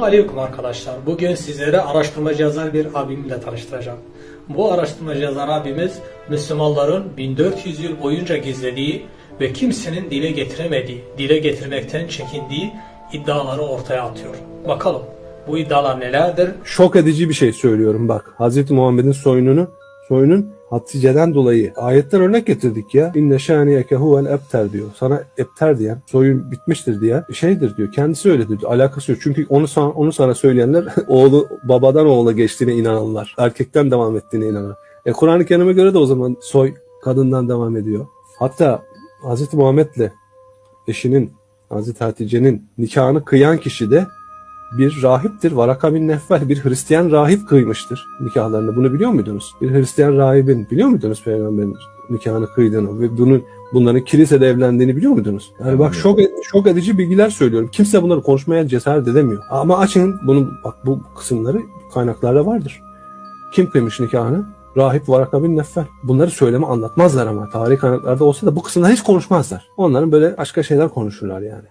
Selamun Aleyküm arkadaşlar. Bugün sizlere araştırmacı yazar bir abimle tanıştıracağım. Bu araştırmacı yazar abimiz Müslümanların 1400 yıl boyunca gizlediği ve kimsenin dile getiremediği, dile getirmekten çekindiği iddiaları ortaya atıyor. Bakalım bu iddialar nelerdir? Şok edici bir şey söylüyorum bak. Hz. Muhammed'in soyununu, soyunun Hatice'den dolayı ayetten örnek getirdik ya. İnne şaniyeke huvel ebter diyor. Sana ebter diyen, soyun bitmiştir diye şeydir diyor. Kendisi öyledir diyor. Alakası yok. Çünkü onu sana, onu sana söyleyenler oğlu babadan oğula geçtiğine inananlar. Erkekten devam ettiğine inanan. E Kur'an-ı Kerim'e göre de o zaman soy kadından devam ediyor. Hatta Hz. Muhammed'le eşinin Hz. Hatice'nin nikahını kıyan kişi de bir rahiptir. Varaka bin Neffel bir Hristiyan rahip kıymıştır nikahlarını. Bunu biliyor muydunuz? Bir Hristiyan rahibin biliyor muydunuz peygamberin nikahını kıydığını ve bunun bunların kilisede evlendiğini biliyor muydunuz? Yani bak şok şok edici bilgiler söylüyorum. Kimse bunları konuşmaya cesaret edemiyor. Ama açın bunun bak bu kısımları kaynaklarda vardır. Kim kıymış nikahını? Rahip Varaka bin Neffel. Bunları söyleme anlatmazlar ama. Tarih kaynaklarda olsa da bu kısımları hiç konuşmazlar. Onların böyle başka şeyler konuşurlar yani.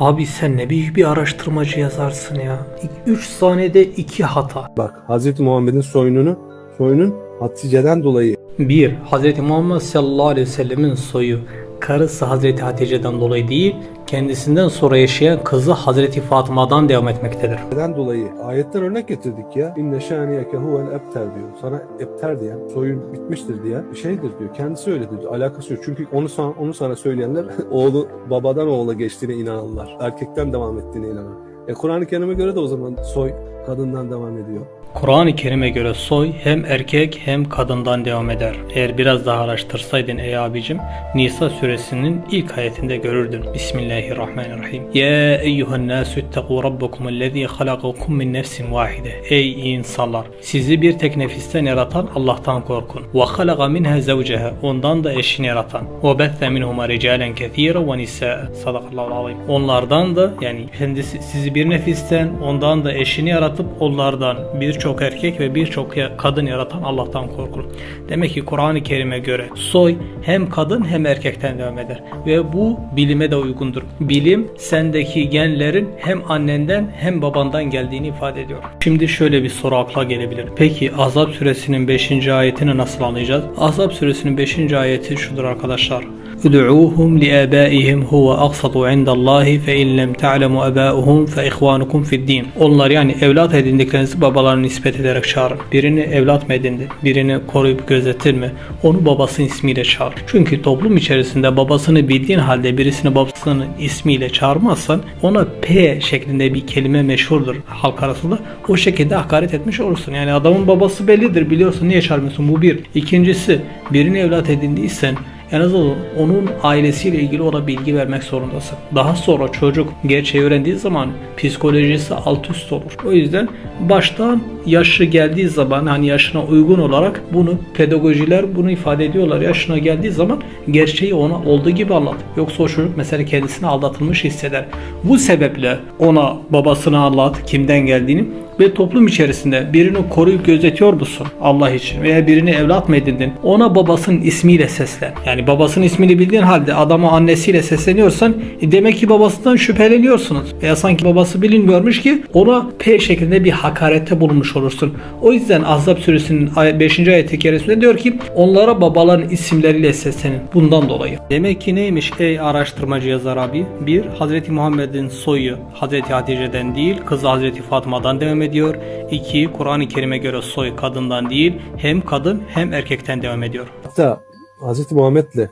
Abi sen ne büyük bir araştırmacı yazarsın ya. 3 saniyede 2 hata. Bak Hz. Muhammed'in soyununu, soyunun Hatice'den dolayı 1. Hz. Muhammed sallallahu aleyhi ve sellemin soyu karısı Hazreti Hatice'den dolayı değil, kendisinden sonra yaşayan kızı Hazreti Fatıma'dan devam etmektedir. neden dolayı ayetten örnek getirdik ya. İnne şaniyeke huvel ebter diyor. Sana ebter diyen, soyun bitmiştir diye bir şeydir diyor. Kendisi öyledir diyor. Alakası yok. Çünkü onu sana, onu sana söyleyenler oğlu babadan oğula geçtiğine inananlar. Erkekten devam ettiğine inanan. E Kur'an-ı Kerim'e göre de o zaman soy kadından devam ediyor. Kur'an-ı Kerim'e göre soy hem erkek hem kadından devam eder. Eğer biraz daha araştırsaydın ey abicim, Nisa suresinin ilk ayetinde görürdün. Bismillahirrahmanirrahim. Ya eyyuhen nasu ittegu rabbukum ellezî halakakum min nefsin vahide. Ey insanlar! Sizi bir tek nefisten yaratan Allah'tan korkun. Ve halaka minha zevceha. Ondan da eşini yaratan. Ve bethe minhuma ricalen kethîre ve nisâ. Sadakallahu azim. Onlardan da yani kendisi sizi bir nefisten ondan da eşini yaratıp onlardan birçok erkek ve birçok kadın yaratan Allah'tan korkun. Demek ki Kur'an-ı Kerim'e göre soy hem kadın hem erkekten devam eder. Ve bu bilime de uygundur. Bilim sendeki genlerin hem annenden hem babandan geldiğini ifade ediyor. Şimdi şöyle bir soru akla gelebilir. Peki Azap suresinin 5. ayetini nasıl anlayacağız? Azap suresinin 5. ayeti şudur arkadaşlar. ادعوهم لآبائهم هو أقسط عند الله فإن لم تعلموا آباؤهم فإخوانكم في الدين. Onlar yani evlat edindiklerinizi babalarına nispet ederek çağırın. Birini evlat mı edindi? Birini koruyup gözetir mi? Onu babasının ismiyle çağır. Çünkü toplum içerisinde babasını bildiğin halde birisini babasının ismiyle çağırmazsan ona P şeklinde bir kelime meşhurdur halk arasında. O şekilde hakaret etmiş olursun. Yani adamın babası bellidir biliyorsun niye çağırmıyorsun? Bu bir. İkincisi birini evlat edindiysen en azından onun ailesiyle ilgili ona bilgi vermek zorundasın. Daha sonra çocuk gerçeği öğrendiği zaman psikolojisi alt üst olur. O yüzden baştan yaşı geldiği zaman hani yaşına uygun olarak bunu pedagojiler bunu ifade ediyorlar. Yaşına geldiği zaman gerçeği ona olduğu gibi anlat. Yoksa o çocuk mesela kendisini aldatılmış hisseder. Bu sebeple ona babasını anlat, kimden geldiğini ve toplum içerisinde birini koruyup gözetiyor musun Allah için veya birini evlat mı edindin ona babasının ismiyle seslen. Yani babasının ismini bildiğin halde adama annesiyle sesleniyorsan e demek ki babasından şüpheleniyorsunuz. Veya sanki babası bilinmiyormuş ki ona P şeklinde bir hakarette bulunmuş olursun. O yüzden Ahzab suresinin 5. ayeti keresinde diyor ki onlara babaların isimleriyle seslenin. Bundan dolayı. Demek ki neymiş ey araştırmacı yazar abi? Bir, Hazreti Muhammed'in soyu Hazreti Hatice'den değil, kızı Hazreti Fatma'dan devam ediyor. İki, Kur'an-ı Kerim'e göre soy kadından değil, hem kadın hem erkekten devam ediyor. Hatta Hz. Muhammed'le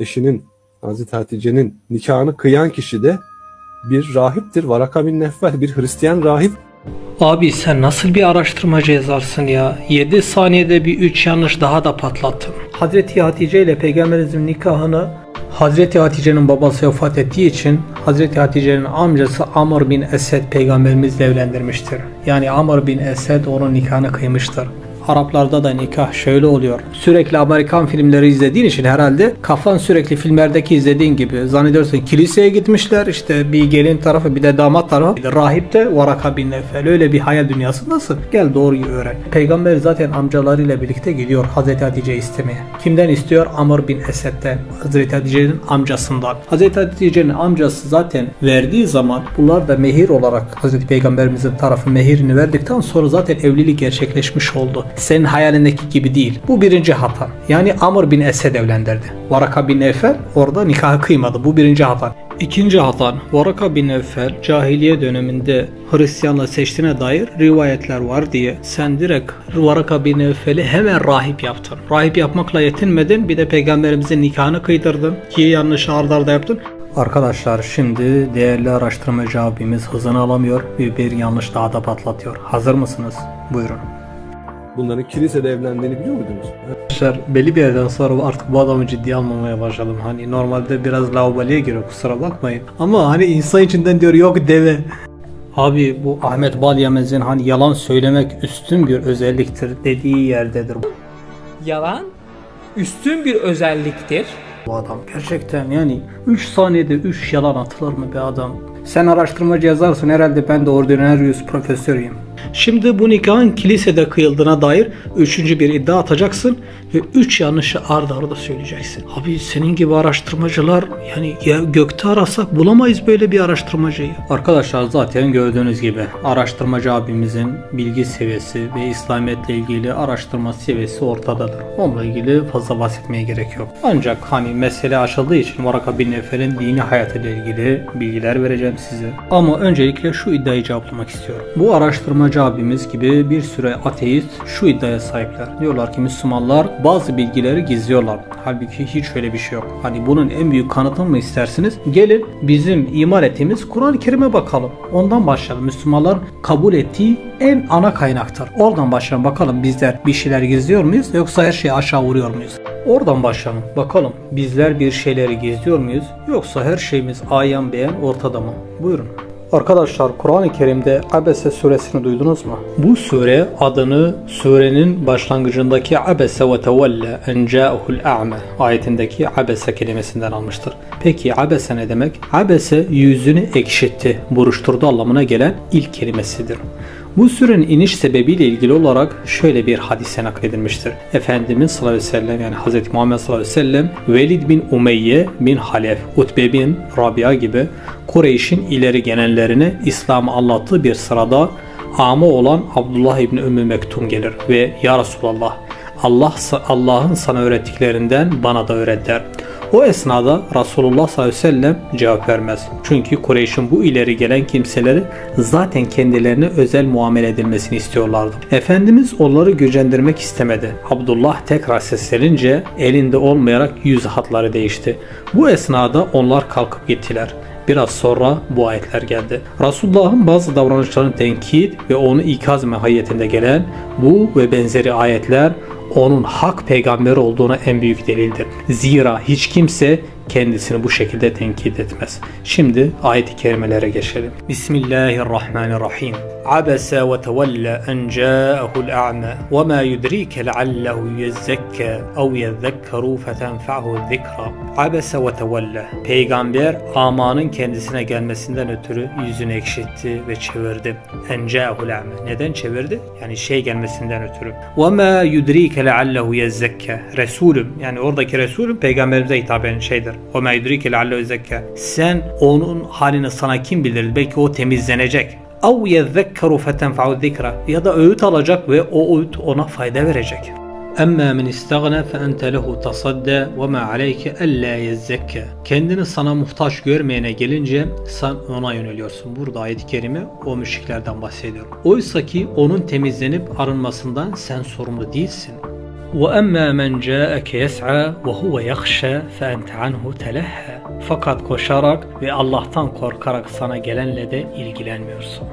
eşinin Hz. Hatice'nin nikahını kıyan kişi de bir rahiptir. Varaka bin Neffel bir Hristiyan rahip. Abi sen nasıl bir araştırmacı yazarsın ya? 7 saniyede bir 3 yanlış daha da patlattın. Hazreti Hatice ile Peygamberimizin nikahını Hazreti Hatice'nin babası vefat ettiği için Hazreti Hatice'nin amcası Amr bin Esed peygamberimizle evlendirmiştir. Yani Amr bin Esed onun nikahını kıymıştır. Araplarda da nikah şöyle oluyor. Sürekli Amerikan filmleri izlediğin için herhalde kafan sürekli filmlerdeki izlediğin gibi zannediyorsun kiliseye gitmişler işte bir gelin tarafı bir de damat tarafı rahip de Varaka bin Nefel öyle bir hayal dünyasındasın. Gel doğruyu öğren. Peygamber zaten amcalarıyla birlikte gidiyor Hazreti Hatice istemeye. Kimden istiyor? Amr bin Esed'den. Hazreti Hatice'nin amcasından. Hazreti Hatice'nin amcası zaten verdiği zaman bunlar da mehir olarak Hazreti Peygamberimizin tarafı mehirini verdikten sonra zaten evlilik gerçekleşmiş oldu. Senin hayalindeki gibi değil. Bu birinci hata. Yani Amr bin Esed evlendirdi. Varaka bin Nefel orada nikahı kıymadı. Bu birinci hata. İkinci hatan Varaka bin Nevfel cahiliye döneminde Hristiyanla seçtiğine dair rivayetler var diye sen direkt Varaka bin Nevfel'i hemen rahip yaptın. Rahip yapmakla yetinmedin bir de peygamberimizin nikahını kıydırdın ki yanlış ardarda yaptın. Arkadaşlar şimdi değerli araştırmacı abimiz hızını alamıyor ve bir yanlış daha da patlatıyor. Hazır mısınız? Buyurun. Bunların kilisede evlendiğini biliyor muydunuz? Arkadaşlar belli bir yerden sonra artık bu adamı ciddiye almamaya başladım. Hani normalde biraz laubaliye giriyor kusura bakmayın. Ama hani insan içinden diyor yok deve. Abi bu Ahmet Balyamez'in hani yalan söylemek üstün bir özelliktir dediği yerdedir Yalan üstün bir özelliktir. bu adam. Gerçekten yani 3 saniyede 3 yalan atılır mı be adam? Sen araştırmacı yazarsın herhalde ben de ordinarius profesörüyüm. Şimdi bu nikahın kilisede kıyıldığına dair üçüncü bir iddia atacaksın ve üç yanlışı arda arda söyleyeceksin. Abi senin gibi araştırmacılar yani ya gökte arasak bulamayız böyle bir araştırmacıyı. Arkadaşlar zaten gördüğünüz gibi araştırmacı abimizin bilgi seviyesi ve İslamiyetle ilgili araştırma seviyesi ortadadır. Onunla ilgili fazla bahsetmeye gerek yok. Ancak hani mesele aşıldığı için Varaka bin Nefer'in dini hayatıyla ilgili bilgiler vereceğim size. Ama öncelikle şu iddiayı cevaplamak istiyorum. Bu araştırmacı abimiz gibi bir süre ateist şu iddiaya sahipler. Diyorlar ki Müslümanlar bazı bilgileri gizliyorlar. Halbuki hiç öyle bir şey yok. Hani bunun en büyük kanıtını mı istersiniz? Gelin bizim iman ettiğimiz Kur'an-ı Kerim'e bakalım. Ondan başlayalım. Müslümanlar kabul ettiği en ana kaynaktır. Oradan başlayalım bakalım bizler bir şeyler gizliyor muyuz yoksa her şeyi aşağı vuruyor muyuz? Oradan başlayalım. Bakalım bizler bir şeyleri gizliyor muyuz yoksa her şeyimiz ayan beyan ortada mı? Buyurun. Arkadaşlar Kur'an-ı Kerim'de Abese suresini duydunuz mu? Bu sure adını surenin başlangıcındaki Abese ve tevelle en ca'uhul a'me ayetindeki Abese kelimesinden almıştır. Peki Abese ne demek? Abese yüzünü ekşitti, buruşturdu anlamına gelen ilk kelimesidir. Bu sürenin iniş sebebiyle ilgili olarak şöyle bir hadise nakledilmiştir. Efendimiz sallallahu aleyhi ve sellem yani Hz. Muhammed sallallahu aleyhi ve sellem Velid bin Umeyye bin Halef, Utbe bin Rabia gibi Kureyş'in ileri gelenlerine İslam'ı anlattığı bir sırada ama olan Abdullah ibn Ümmü Mektum gelir ve Ya Resulallah Allah Allah'ın sana öğrettiklerinden bana da öğret der. O esnada Resulullah sallallahu aleyhi ve sellem cevap vermez. Çünkü Kureyş'in bu ileri gelen kimseleri zaten kendilerine özel muamele edilmesini istiyorlardı. Efendimiz onları gücendirmek istemedi. Abdullah tekrar seslenince elinde olmayarak yüz hatları değişti. Bu esnada onlar kalkıp gittiler. Biraz sonra bu ayetler geldi. Resulullah'ın bazı davranışlarını tenkit ve onu ikaz mahiyetinde gelen bu ve benzeri ayetler onun hak peygamber olduğuna en büyük delildir. Zira hiç kimse kendisini bu şekilde tenkit etmez. Şimdi ayet-i kerimelere geçelim. Bismillahirrahmanirrahim. Abese ve tevelle en ca'ahul a'ma ve ma yudrike leallehu yezzekka ev yezzekkeru fetenfa'hu zikra. Abese ve tevelle. Peygamber amanın kendisine gelmesinden ötürü yüzünü ekşitti ve çevirdi. En ca'ahul a'ma. Neden çevirdi? Yani şey gelmesinden ötürü. Ve ma yudrike leallehu yezzekka. Resulüm yani oradaki Resulüm peygamberimize hitaben şeydir. O meydrike leallehu zekka. Sen onun halini sana kim bilir? Belki o temizlenecek. Av yezzekkeru fetenfa'u zikra. Ya da öğüt alacak ve o öğüt ona fayda verecek. Emme men istagna fe ente lehu tasadda ve ma aleyke alla yezzekka. Kendini sana muhtaç görmeyene gelince sen ona yöneliyorsun. Burada ayet-i kerime o müşriklerden bahsediyor. Oysa ki onun temizlenip arınmasından sen sorumlu değilsin. وَأَمَّا مَنْ جَاءَكَ يَسْعَى وَهُوَ يَخْشَى فَأَنْتَ عَنْهُ تَلَهَّى Fakat koşarak ve Allah'tan korkarak sana gelenle de ilgilenmiyorsun.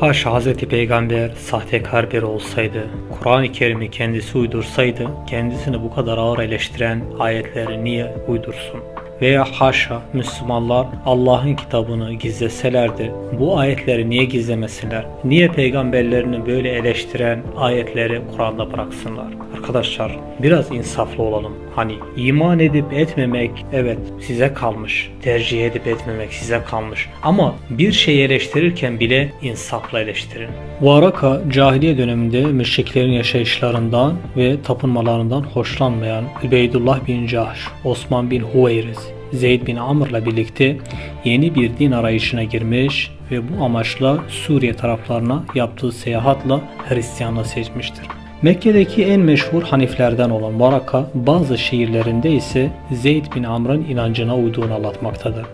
Haşa Hz. Peygamber sahtekar biri olsaydı, Kur'an-ı Kerim'i kendisi uydursaydı, kendisini bu kadar ağır eleştiren ayetleri niye uydursun? Veya haşa Müslümanlar Allah'ın kitabını gizleselerdi bu ayetleri niye gizlemesinler? Niye peygamberlerini böyle eleştiren ayetleri Kur'an'da bıraksınlar? Arkadaşlar biraz insaflı olalım. Hani iman edip etmemek evet size kalmış. Tercih edip etmemek size kalmış. Ama bir şeyi eleştirirken bile insafla eleştirin. Varaka cahiliye döneminde müşriklerin yaşayışlarından ve tapınmalarından hoşlanmayan Übeydullah bin Cahş, Osman bin Huveyriz, Zeyd bin Amr'la birlikte yeni bir din arayışına girmiş ve bu amaçla Suriye taraflarına yaptığı seyahatla Hristiyanlığı seçmiştir. Mekke'deki en meşhur Haniflerden olan Varaka bazı şiirlerinde ise Zeyd bin Amr'ın inancına uyduğunu anlatmaktadır.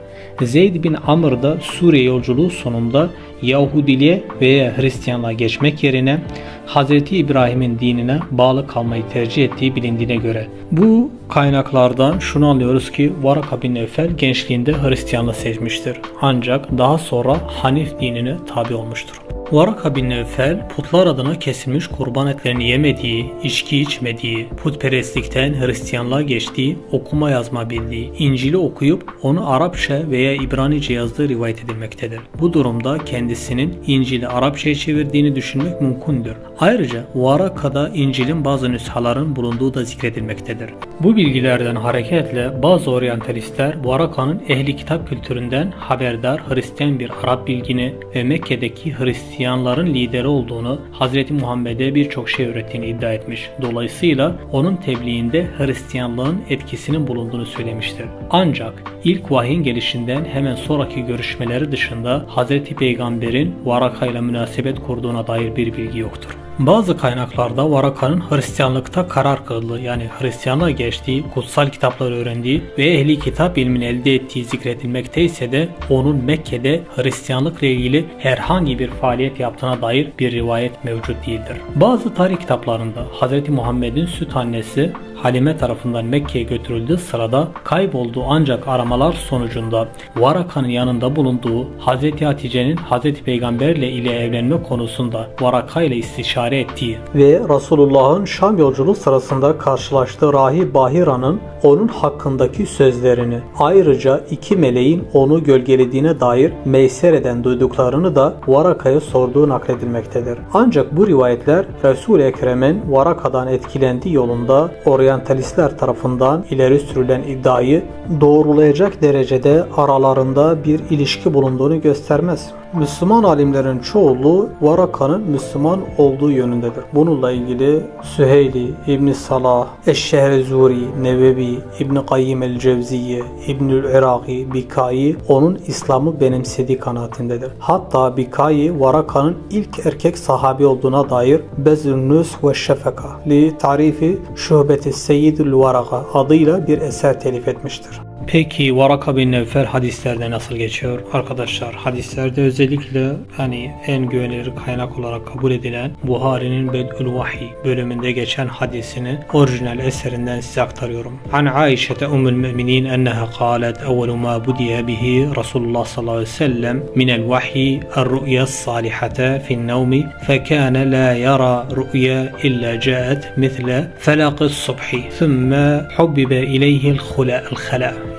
Zeyd bin Amr da Suriye yolculuğu sonunda Yahudiliğe veya Hristiyanlığa geçmek yerine Hz. İbrahim'in dinine bağlı kalmayı tercih ettiği bilindiğine göre. Bu kaynaklardan şunu anlıyoruz ki Varaka bin Nevfel gençliğinde Hristiyanlığı seçmiştir. Ancak daha sonra Hanif dinine tabi olmuştur. Varaka bin Nevfel putlar adına kesilmiş kurban etlerini yemediği, içki içmediği, putperestlikten Hristiyanlığa geçtiği, okuma yazma bildiği, İncil'i okuyup onu Arapça veya İbranice yazdığı rivayet edilmektedir. Bu durumda kendisinin İncil'i Arapçaya çevirdiğini düşünmek mümkündür. Ayrıca Varaka'da İncil'in bazı nüshaların bulunduğu da zikredilmektedir. Bu bilgilerden hareketle bazı oryantalistler Varaka'nın ehli kitap kültüründen haberdar Hristiyan bir Arap bilgini ve Mekke'deki Hristiyanların lideri olduğunu, Hz. Muhammed'e birçok şey öğrettiğini iddia etmiş. Dolayısıyla onun tebliğinde Hristiyanlığın etkisinin bulunduğunu söylemiştir. Ancak ilk vahyin gelişinden hemen sonraki görüşmeleri dışında Hz. Peygamber'in Varaka ile münasebet kurduğuna dair bir bilgi yoktur. Bazı kaynaklarda Varaka'nın Hristiyanlıkta karar kıldığı yani Hristiyanlığa geçtiği, kutsal kitapları öğrendiği ve ehli kitap ilmini elde ettiği zikredilmekte ise de onun Mekke'de Hristiyanlıkla ilgili herhangi bir faaliyet yaptığına dair bir rivayet mevcut değildir. Bazı tarih kitaplarında Hz. Muhammed'in süt annesi Halime tarafından Mekke'ye götürüldüğü sırada kaybolduğu ancak aramalar sonucunda Varaka'nın yanında bulunduğu Hz. Hatice'nin Hz. Peygamberle ile evlenme konusunda Varaka ile istişare ettiği ve Resulullah'ın Şam yolculuğu sırasında karşılaştığı Rahip Bahira'nın onun hakkındaki sözlerini ayrıca iki meleğin onu gölgelediğine dair Meysere'den duyduklarını da Varaka'ya sorduğu nakledilmektedir. Ancak bu rivayetler Resul-i Ekrem'in Varaka'dan etkilendiği yolunda oryantalistler tarafından ileri sürülen iddiayı doğrulayacak derecede aralarında bir ilişki bulunduğunu göstermez. Müslüman alimlerin çoğunluğu Varaka'nın Müslüman olduğu yönündedir. Bununla ilgili Süheyli, İbn Salah, Eşşehrezuri, Nevevi, İbn Kayyim el-Cevziye, İbnül Iraki, Bikai onun İslam'ı benimsediği kanaatindedir. Hatta Bikai Varaka'nın ilk erkek sahabi olduğuna dair Bezünnüs ve Şefeka li tarifi Şöbeti Seyyidül Varaka adıyla bir eser telif etmiştir. Peki Varaka bin Nevfel hadislerde nasıl geçiyor? Arkadaşlar hadislerde özellikle hani en güvenilir kaynak olarak kabul edilen Buhari'nin Bed'ül Vahiy bölümünde geçen hadisini orijinal eserinden size aktarıyorum. An Aişete Ummul Müminin enneha kalet evvelu ma budiye bihi Resulullah sallallahu aleyhi ve sellem minel vahiy el-rü'ya salihate fin nevmi fekâne la yara rü'ya illa caet misle felakı subhi thumme hubbibe ileyhil khula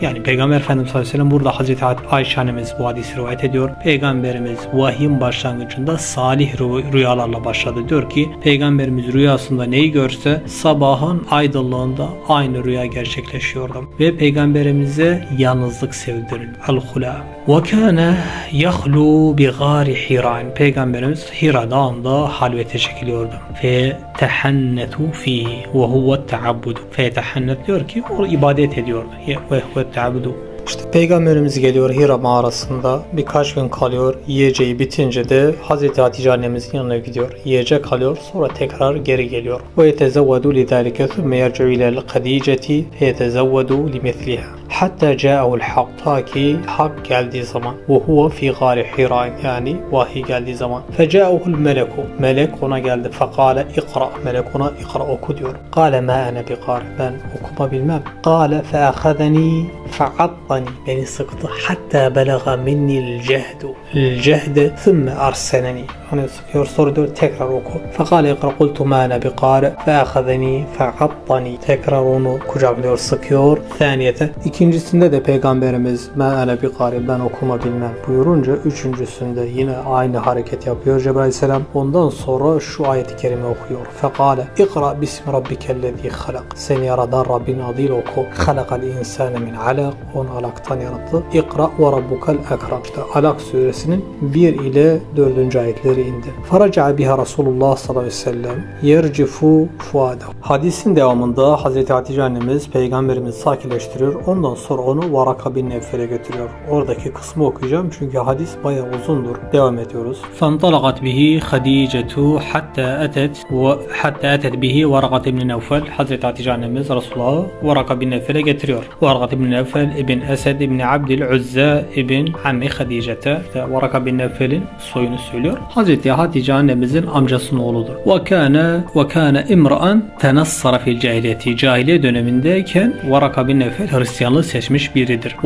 yani Peygamber Efendimiz sallallahu aleyhi ve sellem burada Hazreti Ayşe annemiz bu hadisi rivayet ediyor. Peygamberimiz vahyin başlangıcında salih rüyalarla başladı. Diyor ki Peygamberimiz rüyasında neyi görse sabahın aydınlığında aynı rüya gerçekleşiyordu. Ve Peygamberimize yalnızlık sevdirir. El-Hula. Ve kâne yahlu bi gâri. Peygamberimiz Hira dağında halvete çekiliyordu. Fe tehannetu fihi ve huve teabbudu. Fe tehannet diyor ki o ibadet ediyordu. Ve huve teabbudu. İşte Peygamberimiz geliyor Hira mağarasında birkaç gün kalıyor. Yiyeceği bitince de Hazreti Hatice annemizin yanına gidiyor. Yiyecek alıyor sonra tekrar geri geliyor. Ve yetezevvedu lidâlike thumme yerci'u ilâ Khadiceti feyetezevvedu limithliha. حتى جاءه الحق. تاكي حق قال دي زمان وهو في غار حراء يعني وهي قال دي زمان. فجاءه الملك ملك هنا قال فقال اقرأ ملك هنا اقرأ وكدير قال ما أنا بقارئ بل أقوم بالماء. قال فأخذني فعطني يعني سقط حتى بلغ مني الجهد الجهد ثم أرسلني. هنا يرسل دور تكرر فقال اقرأ قلت ما أنا بقارئ. فأخذني فعطني. تكرر كجاب سكيور. ثانية ikincisinde de peygamberimiz ma ana biqari ben okuma bilmem buyurunca üçüncüsünde yine aynı hareket yapıyor Cebrail aleyhisselam. Ondan sonra şu ayeti kerime okuyor. Fekale ikra bismi rabbikellezi halak. Seni yaradan Rabbin adıyla oku. Halakal insane min alak onu alaktan yarattı. İkra ve rabbukel ekram işte alak suresinin 1 ile 4. ayetleri indi. Faraca biha Resulullah sallallahu aleyhi ve sellem yercifu fuadehu hadisin devamında Hazreti Hatice annemiz peygamberimizi sakinleştiriyor ondan sonra onu Varaka bin Nevfel'e götürüyor oradaki kısmı okuyacağım çünkü hadis bayağı uzundur devam ediyoruz فانطلقت به خديجة حتى أتت وحتى أتت به ورقة بن نوفل Hazreti Hatice annemiz Resulullah'ı Varaka bin Nevfel'e getiriyor. Varaka bin Nevfel ibn Esed ibn Abdil Uzza ibn Ammi Hadice'te işte Varaka bin Nevfel'in soyunu söylüyor. Hazreti Hatice annemizin amcasının oğludur. Ve kana ve kana imra'an tenassara fil cahiliyeti. Cahiliye dönemindeyken Varaka bin Nevfel Hristiyanlığı seçmiş biridir.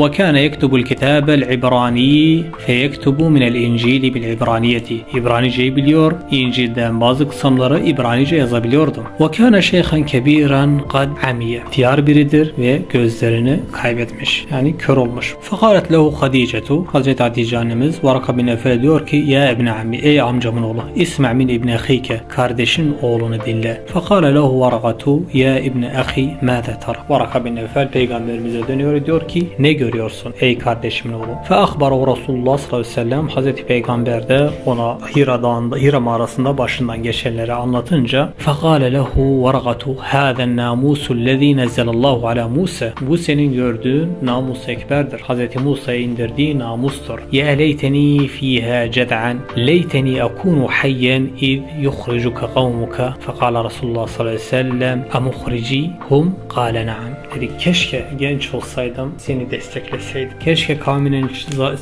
Yektubul kitabel ibrani feyektubu minel incili bil ibraniyeti. İbraniceyi biliyor. İncil'den bazı kısımları İbranice yazabiliyordu. Kana şeyhan kebiran kad amiye. Diyar biridir ve gözlerini kaybetmiş. Yani kör olmuş. Fakaret lehu Hadicetu. Hazreti Hatice annemiz Varaka bin Efe diyor ki Ya ibn ammi ey amcamın oğlu İsma min ibn ahike kardeşin oğlunu dinle. Fakale lehu Varakatu Ya ibn ahi mâze tara. Varaka bin Efel peygamberimize dönüyor diyor ki ne görüyorsun ey kardeşimin oğlu. Fe ahbarahu Resulullah sallallahu aleyhi ve sellem Hazreti Peygamber de ona Hira dağında Hira mağarasında başından geçenleri anlatınca fakale lehu Varakatu hâzen namusu lezî nezzelallahu ala Musa. Bu senin gördüğün namus ekberdir. Hazreti Musa'ya indirdiği namustur. Ya leyteni fiha ced'an leyteni akunu hayyen iz yukhrijuka kavmuka fekala Resulullah sallallahu aleyhi ve sellem amukhrici hum kâle naam. Dedi keşke genç olsaydım seni destekleseydim. Keşke kavminin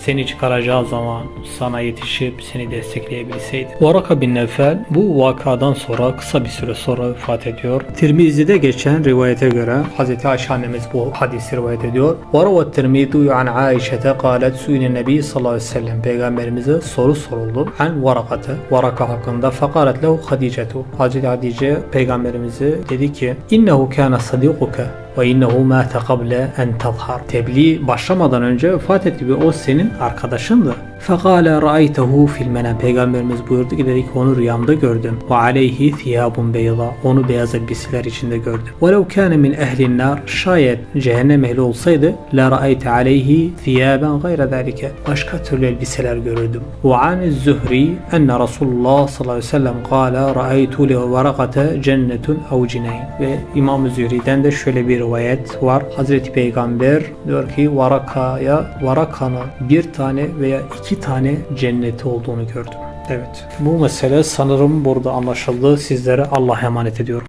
seni çıkaracağı zaman sana yetişip seni destekleyebilseydim. Varaka bin Nefel bu vakadan sonra kısa bir süre sonra vefat ediyor. Tirmizi'de geçen rivayete göre Hazreti Ayşe annemiz bu hadisi rivayet ediyor. Varavat Tirmizi an Aişe'te kalet suyun nebi sallallahu aleyhi ve sellem peygamberimize soru soruldu. An varakate varaka hakkında fakalet lehu Hadicetu. Hazreti Hadice peygamberimize dedi ki innehu kana sadikuke ve innehu mâte kable en tazhar. Tebliğ başlamadan önce vefat etti ve o senin arkadaşındı. Fekale ra'aytehu fil menem. Peygamberimiz buyurdu ki dedi ki onu rüyamda gördüm. Ve aleyhi thiyabun beyza. Onu beyaz elbiseler içinde gördüm. Velev kâne min ehlin nar. Şayet cehennem ehli olsaydı la ra'ayte aleyhi thiyaben gayre zâlike. Başka türlü elbiseler görürdüm. Ve an zühri enne Resulullah sallallahu aleyhi ve sellem kâle ra'aytu li varakate cennetun ev cinayn. Ve İmam Zühri'den de şöyle bir rivayet var. Hazreti Peygamber diyor ki Varaka'ya Varaka'nın bir tane veya iki tane cenneti olduğunu gördüm. Evet. Bu mesele sanırım burada anlaşıldı. Sizlere Allah'a emanet ediyorum.